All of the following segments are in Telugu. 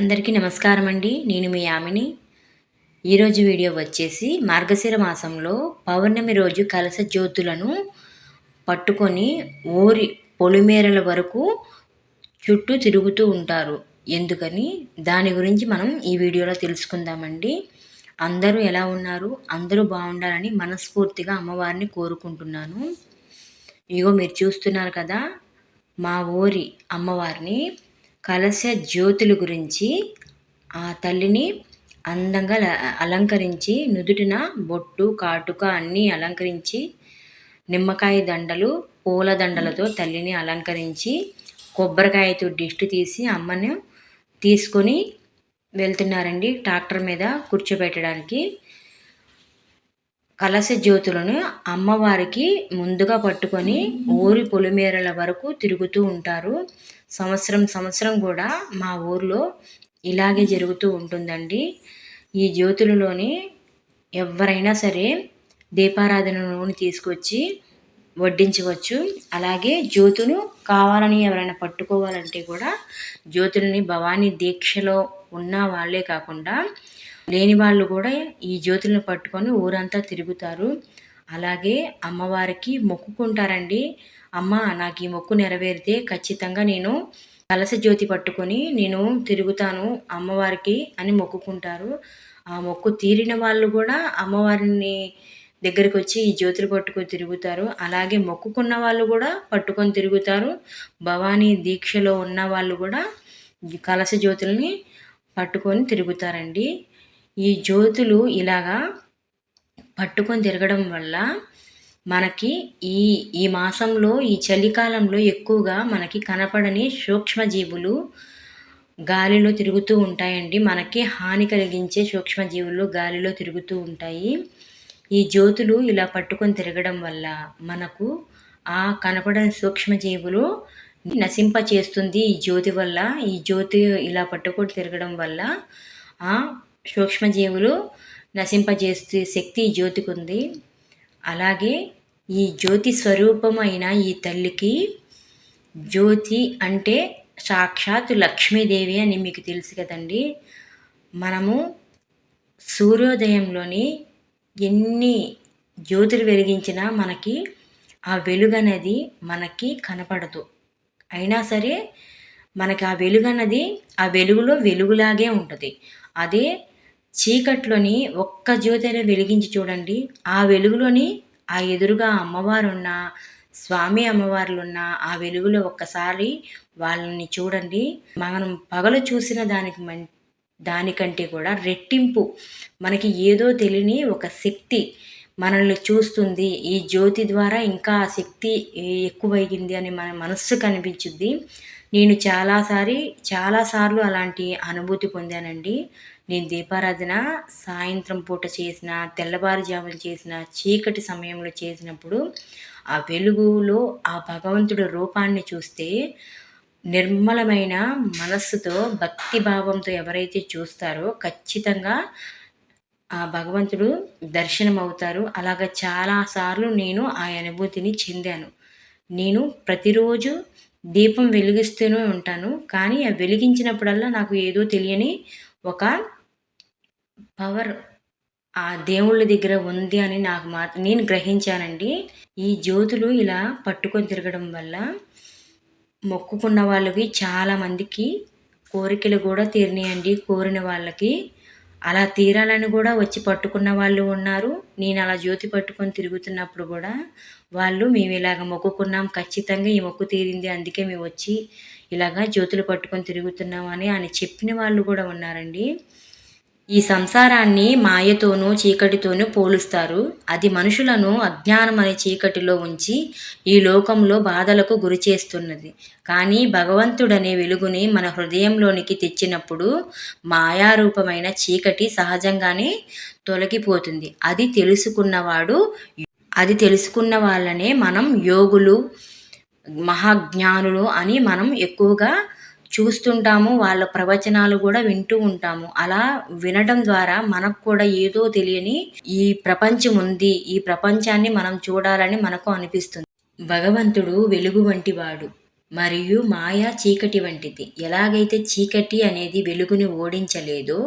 అందరికీ నమస్కారం అండి. నేను మీ ఆమెని ఈరోజు వీడియో వచ్చేసి మార్గశిర మాసంలో పౌర్ణమి రోజు కలస జ్యోతులను పట్టుకొని ఊరి పొలిమేరల వరకు చుట్టూ తిరుగుతూ ఉంటారు. ఎందుకని? దాని గురించి మనం ఈ వీడియోలో తెలుసుకుందామండి. అందరూ ఎలా ఉన్నారు? అందరూ బాగుండాలని మనస్ఫూర్తిగా అమ్మవారిని కోరుకుంటున్నాను. ఇగో మీరు చూస్తున్నారు కదా మా ఊరి అమ్మవారిని కలశ జ్యోతుల గురించి ఆ తల్లిని అందంగా అలంకరించి నుదుటిన బొట్టు కాటుక అన్నీ అలంకరించి నిమ్మకాయ దండలు పూల దండలతో తల్లిని అలంకరించి కొబ్బరికాయతో దిష్టి తీసి అమ్మను తీసుకొని వెళ్తున్నారండి ట్రాక్టర్ మీద కూర్చోబెట్టడానికి. కలశ జ్యోతులను అమ్మవారికి ముందుగా పట్టుకొని ఊరి పొలిమేరల వరకు తిరుగుతూ ఉంటారు. సంవత్సరం సంవత్సరం కూడా మా ఊర్లో ఇలాగే జరుగుతూ ఉంటుందండి. ఈ జ్యోతులలోని ఎవరైనా సరే దీపారాధన నూనె తీసుకొచ్చి వడ్డించవచ్చు. అలాగే జ్యోతులు కావాలని ఎవరైనా పట్టుకోవాలంటే కూడా జ్యోతులని భవానీ దీక్షలో ఉన్న వాళ్ళే కాకుండా లేని వాళ్ళు కూడా ఈ జ్యోతులను పట్టుకొని ఊరంతా తిరుగుతారు. అలాగే అమ్మవారికి మొక్కుకుంటారండి. అమ్మ నాకు ఈ మొక్కు నెరవేరితే ఖచ్చితంగా నేను కలస జ్యోతి పట్టుకొని నేను తిరుగుతాను అమ్మవారికి అని మొక్కుకుంటారు. ఆ మొక్కు తీరిన వాళ్ళు కూడా అమ్మవారిని దగ్గరికి వచ్చి ఈ జ్యోతులు పట్టుకొని తిరుగుతారు. అలాగే మొక్కుకున్న వాళ్ళు కూడా పట్టుకొని తిరుగుతారు. భవానీ దీక్షలో ఉన్న వాళ్ళు కూడా కలస జ్యోతుల్ని పట్టుకొని తిరుగుతారండి. ఈ జ్యోతులు ఇలాగా పట్టుకొని తిరగడం వల్ల మనకి ఈ ఈ మాసంలో ఈ చలికాలంలో ఎక్కువగా మనకి కనపడని సూక్ష్మజీవులు గాలిలో తిరుగుతూ ఉంటాయండి. మనకి హాని కలిగించే సూక్ష్మజీవులు గాలిలో తిరుగుతూ ఉంటాయి. ఈ జ్యోతులు ఇలా పట్టుకొని తిరగడం వల్ల మనకు ఆ కనపడని సూక్ష్మజీవులు నశింప చేస్తుంది ఈ జ్యోతి వల్ల. ఈ జ్యోతి ఇలా పట్టుకొని తిరగడం వల్ల ఆ సూక్ష్మజీవులు నశింపజేస్తే శక్తి ఈ జ్యోతికి ఉంది అలాగే ఈ జ్యోతి స్వరూపమైన ఈ తల్లికి జ్యోతి అంటే సాక్షాత్ లక్ష్మీదేవి అని మీకు తెలుసు కదండి. మనము సూర్యోదయంలోని ఎన్ని జ్యోతులు వెలిగించినా మనకి ఆ వెలుగు అనేది మనకి కనపడదు. అయినా సరే మనకి ఆ వెలుగు అన్నది ఆ వెలుగులో వెలుగులాగే ఉంటుంది. అదే చీకట్లోని ఒక్క జ్యోతిని వెలిగించి చూడండి ఆ వెలుగులోని ఆ ఎదురుగా అమ్మవారున్న స్వామి అమ్మవార్లున్న ఆ వెలుగులో ఒక్కసారి వాళ్ళని చూడండి. మనం పగలు చూసిన దానికి మం దానికంటే కూడా రెట్టింపు. మనకి ఏదో తెలియని ఒక శక్తి మనల్ని చూస్తుంది. ఈ జ్యోతి ద్వారా ఇంకా ఆ శక్తి ఎక్కువైంది అని మన మనస్సు కనిపించుద్ది. నేను చాలాసారి చాలాసార్లు అలాంటి అనుభూతి పొందానండి. నేను దీపారాధన సాయంత్రం పూట చేసిన తెల్లవారుజాములు చేసిన చీకటి సమయంలో చేసినప్పుడు ఆ వెలుగులో ఆ భగవంతుడి రూపాన్ని చూస్తే నిర్మలమైన మనస్సుతో భక్తి భావంతో ఎవరైతే చూస్తారో ఖచ్చితంగా ఆ భగవంతుడు దర్శనం అవుతారు అలాగ చాలాసార్లు నేను ఆ అనుభూతిని చెందాను. నేను ప్రతిరోజు దీపం వెలిగిస్తూనే ఉంటాను. కానీ ఆ వెలిగించినప్పుడల్లా నాకు ఏదో తెలియని ఒక పవర్ ఆ దేవుళ్ళ దగ్గర ఉంది అని నాకు మాత్రం నేను గ్రహించానండి. ఈ జ్యోతులు ఇలా పట్టుకొని తిరగడం వల్ల మొక్కుకున్న వాళ్ళకి చాలామందికి కోరికలు కూడా తీరినాయండి. కోరిన వాళ్ళకి అలా తీరాలని కూడా వచ్చి పట్టుకున్న వాళ్ళు ఉన్నారు. నేను అలా జ్యోతి పట్టుకొని తిరుగుతున్నప్పుడు కూడా వాళ్ళు మేము ఇలాగ మొక్కుకున్నాం. ఖచ్చితంగా ఈ మొక్కు తీరింది. అందుకే మేము వచ్చి ఇలాగ జ్యోతులు పట్టుకొని తిరుగుతున్నాం అని అని చెప్పిన వాళ్ళు కూడా ఉన్నారండి. ఈ సంసారాన్ని మాయతోనూ చీకటితోనూ పోలుస్తారు. అది మనుషులను అజ్ఞానం అనే చీకటిలో ఉంచి ఈ లోకంలో బాధలకు గురి చేస్తున్నది. కానీ భగవంతుడనే వెలుగుని మన హృదయంలోనికి తెచ్చినప్పుడు మాయారూపమైన చీకటి సహజంగానే తొలగిపోతుంది. అది తెలుసుకున్నవాడు అది తెలుసుకున్న వాళ్ళనే మనం యోగులు మహాజ్ఞానులు అని మనం ఎక్కువగా చూస్తుంటాము వాళ్ళ ప్రవచనాలు కూడా వింటూ ఉంటాము. అలా వినడం ద్వారా మనకు కూడా ఏదో తెలియని ఈ ప్రపంచం ఉంది. ఈ ప్రపంచాన్ని మనం చూడాలని మనకు అనిపిస్తుంది. భగవంతుడు వెలుగు వంటి వాడు మరియు మాయ చీకటి వంటిది. ఎలాగైతే చీకటి అనేది వెలుగుని ఓడించలేదో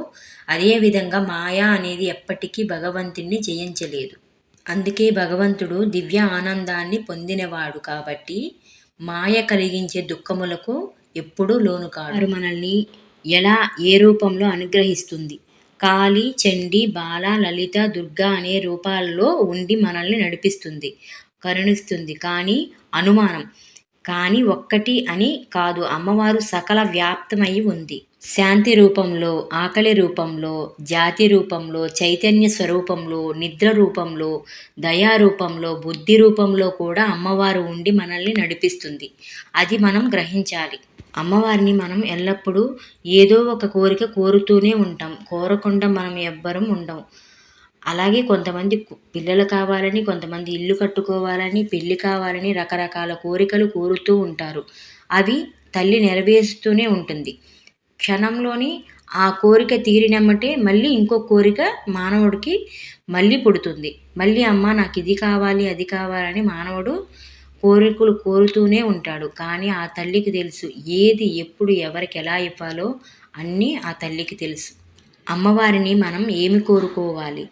అదేవిధంగా మాయ అనేది ఎప్పటికీ భగవంతుణ్ణి జయించలేదు. అందుకే భగవంతుడు దివ్య ఆనందాన్ని పొందినవాడు కాబట్టి మాయ కలిగించే దుఃఖములకు ఎప్పుడూ లోను కాడు. మనల్ని ఎలా ఏ రూపంలో అనుగ్రహిస్తుంది? కాళీ చండి బాల లలిత దుర్గా అనే రూపాల్లో ఉండి మనల్ని నడిపిస్తుంది కరుణిస్తుంది. కానీ అనుమానం కానీ ఒక్కటి అని కాదు. అమ్మవారు సకల వ్యాప్తమై ఉంది. శాంతి రూపంలో ఆకలి రూపంలో జాతి రూపంలో చైతన్య స్వరూపంలో నిద్ర రూపంలో దయా రూపంలో బుద్ధి రూపంలో కూడా అమ్మవారు ఉండి మనల్ని నడిపిస్తుంది. అది మనం గ్రహించాలి. అమ్మవారిని మనం ఎల్లప్పుడూ ఏదో ఒక కోరిక కోరుతూనే ఉంటాం. కోరకుండా మనం ఎవ్వరం ఉండం. అలాగే కొంతమంది పిల్లలు కావాలని కొంతమంది ఇల్లు కట్టుకోవాలని పెళ్ళి కావాలని రకరకాల కోరికలు కోరుతూ ఉంటారు. అవి తల్లి నెరవేరుస్తూనే ఉంటుంది. క్షణంలోని ఆ కోరిక తీరినమ్మటే మళ్ళీ ఇంకో కోరిక మానవుడికి మళ్ళీ పుడుతుంది. మళ్ళీ అమ్మ నాకు ఇది కావాలి అది కావాలని మానవుడు కోరికలు కోరుతూనే ఉంటాడు. కానీ ఆ తల్లికి తెలుసు. ఏది ఎప్పుడు ఎవరికి ఎలా ఇవ్వాలో అన్నీ ఆ తల్లికి తెలుసు. అమ్మవారిని మనం ఏమి కోరుకోవాలి?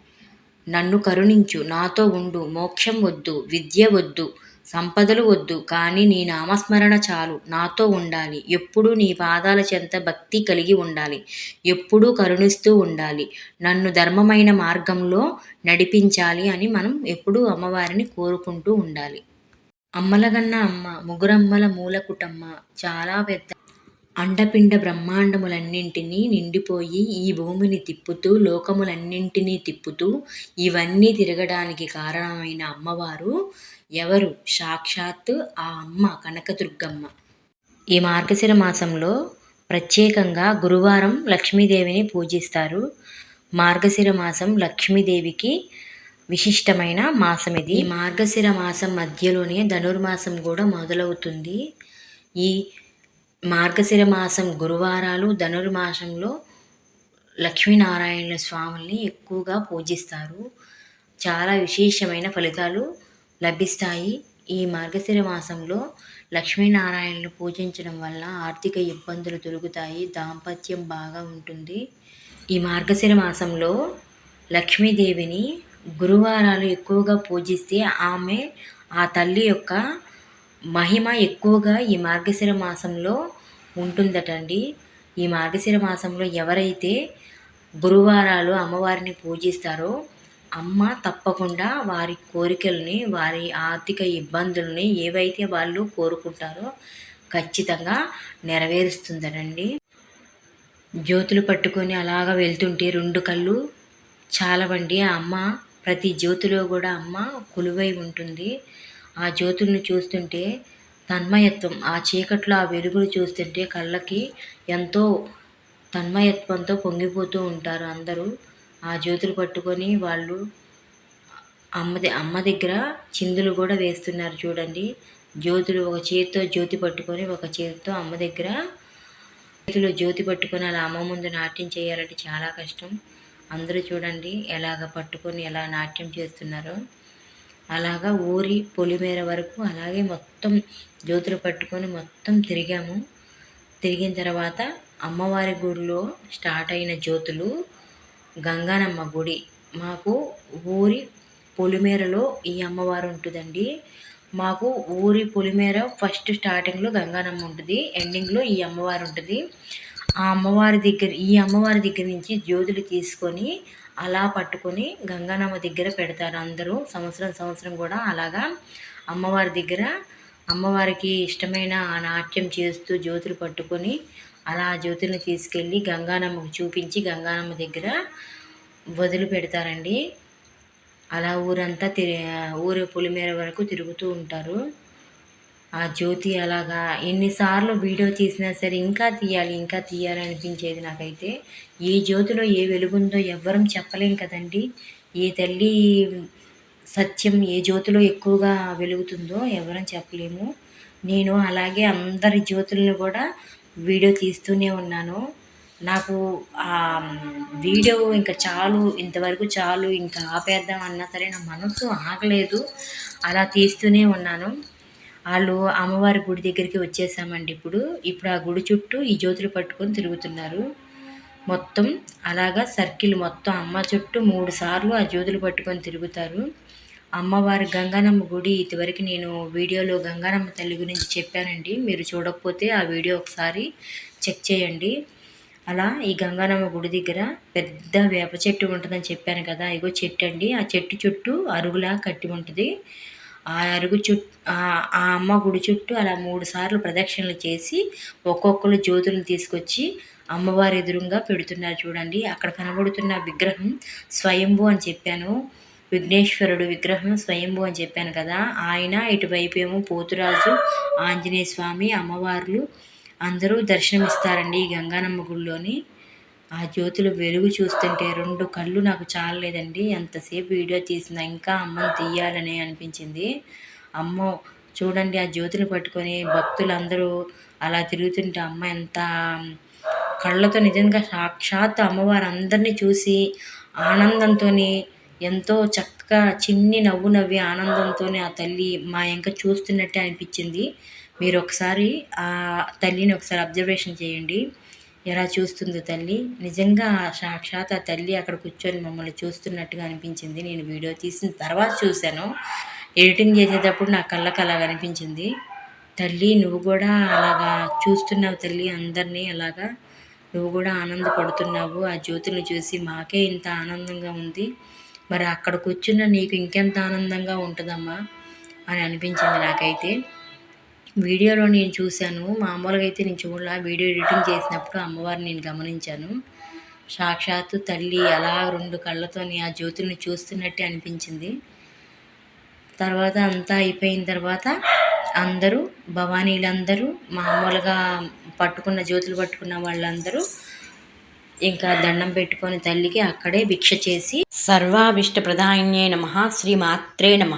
నన్ను కరుణించు. నాతో ఉండు. మోక్షం వద్దు. విద్య వద్దు. సంపదలు వద్దు. కానీ నీ నామస్మరణ చాలు. నాతో ఉండాలి. ఎప్పుడూ నీ పాదాల చెంత భక్తి కలిగి ఉండాలి. ఎప్పుడూ కరుణిస్తూ ఉండాలి. నన్ను ధర్మమైన మార్గంలో నడిపించాలి అని మనం ఎప్పుడూ అమ్మవారిని కోరుకుంటూ ఉండాలి. అమ్మలగన్న అమ్మ ముగురమ్మల మూలకుటమ్మ చాలా పెద్ద అండపిండ బ్రహ్మాండములన్నింటినీ నిండిపోయి ఈ భూమిని తిప్పుతూ లోకములన్నింటినీ తిప్పుతూ ఇవన్నీ తిరగడానికి కారణమైన అమ్మవారు ఎవరు? సాక్షాత్ ఆ అమ్మ కనకదుర్గమ్మ. ఈ మార్గశిర మాసంలో ప్రత్యేకంగా గురువారం లక్ష్మీదేవిని పూజిస్తారు. మార్గశిర మాసం లక్ష్మీదేవికి విశిష్టమైన మాసం ఇది ఈ మార్గశిర మాసం మధ్యలోనే ధనుర్మాసం కూడా మొదలవుతుంది. ఈ మార్గశిర మాసం గురువారాలు ధనుర్మాసంలో లక్ష్మీనారాయణ స్వాముల్ని ఎక్కువగా పూజిస్తారు. చాలా విశేషమైన ఫలితాలు లభిస్తాయి. ఈ మార్గశిర మాసంలో లక్ష్మీనారాయణను పూజించడం వల్ల ఆర్థిక ఇబ్బందులు తొలుగుతాయి. దాంపత్యం బాగా ఉంటుంది. ఈ మార్గశిర మాసంలో లక్ష్మీదేవిని గురువారాలు ఎక్కువగా పూజిస్తే ఆమె ఆ తల్లి యొక్క మహిమ ఎక్కువగా ఈ మార్గశిర మాసంలో ఉంటుందటండి. ఈ మార్గశిర మాసంలో ఎవరైతే గురువారాలు అమ్మవారిని పూజిస్తారో అమ్మ తప్పకుండా వారి కోరికల్ని వారి ఆర్థిక ఇబ్బందుల్ని ఏవైతే వాళ్ళు కోరుకుంటారో ఖచ్చితంగా నెరవేరుస్తుందనండి జ్యోతులు పట్టుకొని అలాగ వెళ్తుంటే రెండు కళ్ళు చాలవండి. ఆ అమ్మ ప్రతి జ్యోతిలో కూడా అమ్మ కొలువై ఉంటుంది. ఆ జ్యోతులను చూస్తుంటే తన్మయత్వం ఆ చీకట్లో ఆ వెలుగులు చూస్తుంటే కళ్ళకి ఎంతో తన్మయత్వంతో పొంగిపోతూ ఉంటారు అందరూ. ఆ జ్యోతులు పట్టుకొని వాళ్ళు అమ్మది అమ్మ దగ్గర చిందులు కూడా వేస్తున్నారు చూడండి. జ్యోతులు ఒక చేతితో జ్యోతి పట్టుకొని ఒక చేతితో అమ్మ దగ్గర చేతిలో జ్యోతి పట్టుకొని అలా అమ్మ ముందు నాట్యం చేయాలంటే చాలా కష్టం. అందరూ చూడండి ఎలాగ పట్టుకొని ఎలా నాట్యం చేస్తున్నారో. అలాగా ఊరి పొలిమేర వరకు అలాగే మొత్తం జ్యోతులు పట్టుకొని మొత్తం తిరిగాము. తిరిగిన తర్వాత అమ్మవారి గుడిలో స్టార్ట్ అయిన జ్యోతులు గంగానమ్మ గుడి. మాకు ఊరి పొలిమేరలో ఈ అమ్మవారు ఉంటుందండి. మాకు ఊరి పొలిమేర ఫస్ట్ స్టార్టింగ్లో గంగానమ్మ ఉంటుంది ఎండింగ్లో ఈ అమ్మవారు ఉంటుంది. ఆ అమ్మవారి దగ్గర ఈ అమ్మవారి దగ్గర నుంచి జ్యోతులు తీసుకొని అలా పట్టుకొని గంగానమ్మ దగ్గర పెడతారు అందరూ. సంవత్సరం సంవత్సరం కూడా అలాగా అమ్మవారి దగ్గర అమ్మవారికి ఇష్టమైన ఆ నాట్యం చేస్తూ జ్యోతులు పట్టుకొని అలా జ్యోతులను తీసుకెళ్ళి గంగానమ్మకు చూపించి గంగానమ్మ దగ్గర వదిలి పెడతారండి. అలా ఊరంతా తిరి ఊరు పులిమేర వరకు తిరుగుతూ ఉంటారు. ఆ జ్యోతి అలాగా ఎన్నిసార్లు వీడియో తీసినా సరే ఇంకా తీయాలి ఇంకా తీయాలి అనిపించేది నాకైతే. ఏ జ్యోతిలో ఏ వెలుగుందో ఎవ్వరం చెప్పలేం కదండి. ఏ తల్లి సత్యం ఏ జ్యోతిలో ఎక్కువగా వెలుగుతుందో ఎవరం చెప్పలేము. నేను అలాగే అందరి జ్యోతులను కూడా వీడియో తీస్తూనే ఉన్నాను. నాకు ఆ వీడియో ఇంకా చాలు ఇంతవరకు చాలు ఇంకా ఆపేద్దాం అన్నా సరే నా మనసు ఆగలేదు. అలా తీస్తూనే ఉన్నాను. వాళ్ళు అమ్మవారి గుడి దగ్గరికి వచ్చేసామండి ఇప్పుడు. ఇప్పుడు ఆ గుడి చుట్టూ ఈ జ్యోతులు పట్టుకొని తిరుగుతున్నారు. మొత్తం అలాగా సర్కిల్ మొత్తం అమ్మ చుట్టూ మూడు సార్లు ఆ జ్యోతులు పట్టుకొని తిరుగుతారు. అమ్మవారి గంగానమ్మ గుడి ఇదివరకు నేను వీడియోలో గంగానమ్మ తల్లి గురించి చెప్పానండి. మీరు చూడకపోతే ఆ వీడియో ఒకసారి చెక్ చేయండి. అలా ఈ గంగానమ్మ గుడి దగ్గర పెద్ద వేప చెట్టు ఉంటుందని చెప్పాను కదా ఇగో చెట్టు అండి ఆ చెట్టు చుట్టూ అరుగులా కట్టి ఉంటుంది. ఆ అరుగు చుట్టూ ఆ అమ్మ గుడి చుట్టూ అలా మూడు సార్లు ప్రదక్షిణలు చేసి ఒక్కొక్కరు జ్యోతులను తీసుకొచ్చి అమ్మవారి ఎదురుగా పెడుతున్నారు చూడండి. అక్కడ కనబడుతున్న విగ్రహం స్వయంభూ అని చెప్పాను. విఘ్నేశ్వరుడు విగ్రహం స్వయంభూ అని చెప్పాను కదా. ఆయన ఇటువైపు ఏమో పోతురాజు ఆంజనేయ స్వామి అమ్మవార్లు అందరూ దర్శనమిస్తారండి ఈ గంగానమ్మ గుడిలోని. ఆ జ్యోతులు వెలుగు చూస్తుంటే రెండు కళ్ళు నాకు చాలలేదండి. ఎంతసేపు వీడియో తీసినా ఇంకా అమ్మని తీయాలని అనిపించింది. అమ్మో చూడండి ఆ జ్యోతులు పట్టుకొని భక్తులందరూ అలా తిరుగుతుంటే అమ్మ ఎంత కళ్ళతో నిజంగా సాక్షాత్ అమ్మవారు అందరినీ చూసి ఆనందంతో ఎంతో చక్కగా చిన్ని నవ్వు నవ్వి ఆనందంతో ఆ తల్లి మా ఇంకా చూస్తున్నట్టే అనిపించింది. మీరు ఒకసారి ఆ తల్లిని ఒకసారి అబ్జర్వేషన్ చేయండి. ఎలా చూస్తుందో తల్లి? నిజంగా సాక్షాత్ ఆ తల్లి అక్కడ కూర్చొని మమ్మల్ని చూస్తున్నట్టుగా అనిపించింది. నేను వీడియో తీసిన తర్వాత చూశాను. ఎడిటింగ్ చేసేటప్పుడు నా కళ్ళకు అలాగ అనిపించింది. తల్లి నువ్వు కూడా అలాగా చూస్తున్నావు తల్లి అందరినీ అలాగా. నువ్వు కూడా ఆనందపడుతున్నావు ఆ జ్యోతిని చూసి మాకే ఇంత ఆనందంగా ఉంది. మరి అక్కడ కూర్చున్న నీకు ఇంకెంత ఆనందంగా ఉంటుందమ్మా? అని అనిపించింది నాకైతే. వీడియోలో నేను చూశాను. మామూలుగా అయితే నేను చూడలా. వీడియో ఎడిటింగ్ చేసినప్పుడు అమ్మవారిని నేను గమనించాను. సాక్షాత్తు తల్లి అలా రెండు కళ్ళతోని ఆ జ్యోతిని చూస్తున్నట్టే అనిపించింది. తర్వాత అంతా అయిపోయిన తర్వాత అందరూ భవానీలందరూ మామూలుగా పట్టుకున్న జ్యోతులు పట్టుకున్న వాళ్ళందరూ ఇంకా దండం పెట్టుకొని తల్లికి అక్కడే భిక్ష చేసి సర్వాభిష్ట ప్రధాన్యే నమ. శ్రీ మాత్రే నమ.